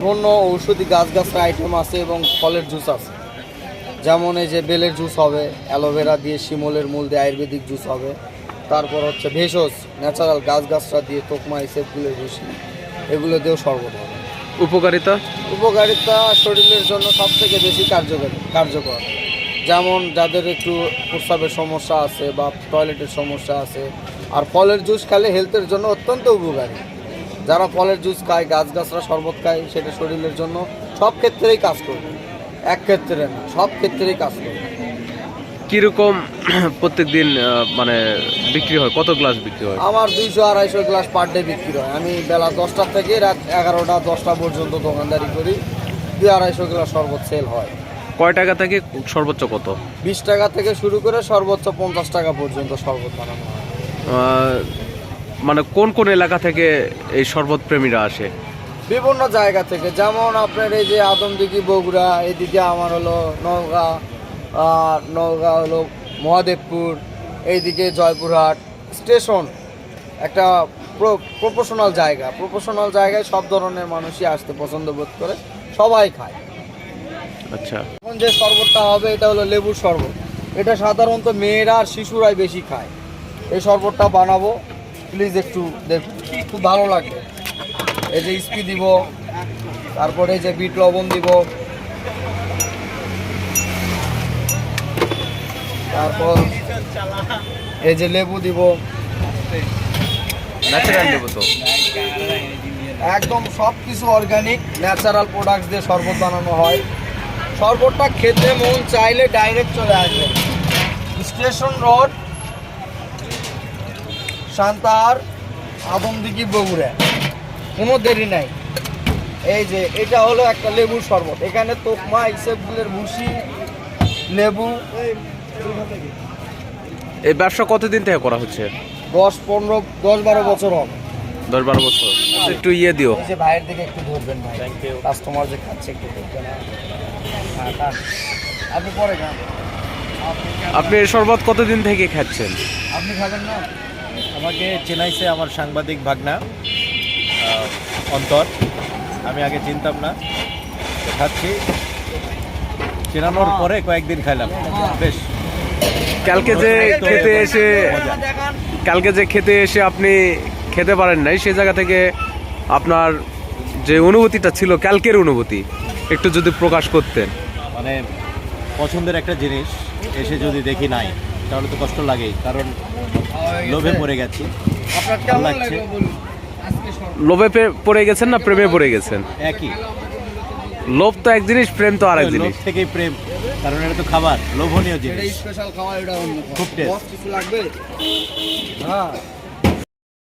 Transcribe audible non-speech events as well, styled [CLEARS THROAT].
বিভিন্ন ঔষধি গাছ গাছগাছরা আইটেম আছে এবং ফলের জুস আছে। যেমন এই যে বেলের জুস হবে অ্যালোভেরা দিয়ে শিমলের মূল দিয়ে আয়ুর্বেদিক জুস হবে। তারপর হচ্ছে ভেষজ ন্যাচারাল গাছগাছরা দিয়ে তোকমা ইসেপগুলোর ভুসি এগুলো দিয়েও শরবত হবে। উপকারিতা? উপকারিতা শরীরের জন্য সব থেকে বেশি কার্যকর কার্যকর। যেমন যাদের একটু প্রস্রাবের সমস্যা আছে বা টয়লেটের সমস্যা আছে আর ফলের জুস খেলে হেলথের জন্য অত্যন্ত উপকারী। যারা ফলের জুস খায় গাছগাছরা শরবত খায় সেটা শরীরের জন্য সব ক্ষেত্রেই কাজ করবে এক ক্ষেত্রে না সব ক্ষেত্রেই কাজ করবে কীরকম [CLEARS THROAT] প্রত্যেক দিন মানে বিক্রি হয়? কত গ্লাস বিক্রি হয়? আমার দুইশো আড়াইশো গ্লাস পার ডে বিক্রি হয়। আমি বেলা দশটা থেকে রাত এগারোটা দশটা পর্যন্ত দোকানদারি করি। দুই আড়াইশো গ্লাস শরবত সেল হয়। কয় টাকা থেকে সর্বোচ্চ কত? বিশ টাকা থেকে শুরু করে সর্বোচ্চ পঞ্চাশ টাকা পর্যন্ত শরবত বানানো হয়। মানে কোন কোন এলাকা থেকে এই শরবত প্রেমীরা আসে? বিভিন্ন জায়গা থেকে। যেমন আপনার এই যে আদমদিঘি বগুড়া এদিকে আমার হলো নওগাঁ আর নওগাঁ হলো মহাদেবপুর এইদিকে জয়পুরহাট। স্টেশন একটা প্রফেশনাল জায়গা। প্রফেশনাল জায়গায় সব ধরনের মানুষই আসতে পছন্দ বোধ করে। সবাই খায়। আচ্ছা। এখন যে শরবতটা হবে এটা হলো লেবুর শরবত। এটা সাধারণত মেয়েরা আর শিশুরাই বেশি খায়। এই শরবতটা বানাবো। প্লিজ একটু দেখুন খুব ভালো লাগে। এই যে স্পি দিব তারপরে এই যে বিট লবণ দিব। তারপর এই যে লেবু দিব। ন্যাচারাল দেবো তো। একদম সব কিছু অর্গানিক ন্যাচারাল প্রোডাক্টস দিয়ে শরবত বানানো হয়। শরবতটা খেতে মন চাইলে ডাইরেক্ট চলে আসবে। স্টেশন রোড শান্তার আদমদিঘি বগুড়া। কোনো দেরি নাই। এই যে এটা হলো একটা লেবুর শরবত। এখানে তোকমা ইসেবগুলের ভুসি লেবু। এই ব্যবসা কতদিন থেকে করা হচ্ছে? দশ পনেরো দশ বারো বছর হবে। দশ বারো বছর। একটু ইয়ে দিও। যে ভাইয়ের দিকে একটু ধরবেন ভাই। কাস্টমার যে খাচ্ছে একটু দেখবেন হ্যাঁ, আপনি পরে খান। আপনি এই শরবত কতদিন থেকে খাচ্ছেন? আপনি খাবেন না? আমাকে চেনাইছে আমার সাংবাদিক ভাগনা অন্তর। আমি আগে চিনতাম না খাচ্ছি চেনানোর পরে কয়েকদিন খাইলাম। বেশ। কালকে যে খেতে এসে। কালকে যে খেতে এসে আপনি খেতে পারেন নাই সে জায়গা থেকে আপনার যে অনুভূতিটা ছিল কালকের অনুভূতি একটু যদি প্রকাশ করতেন। মানে পছন্দের একটা জিনিস এসে যদি দেখি নাই। তাহলে তো কষ্ট লাগেই কারণ লোভে পড়ে গেছি। লাগছে। লোভে পড়ে গেছেন না প্রেমে পড়ে গেছেন? একই। লোভ তো এক জিনিস প্রেম তো আরেক লোভ জিনিস। থেকেই প্রেম কারণ এটা তো খাবার লোভনীয় জিনিস। স্পেশাল খাবার এটা অন্য খুব টেস্ট কিছু লাগবে? হ্যাঁ।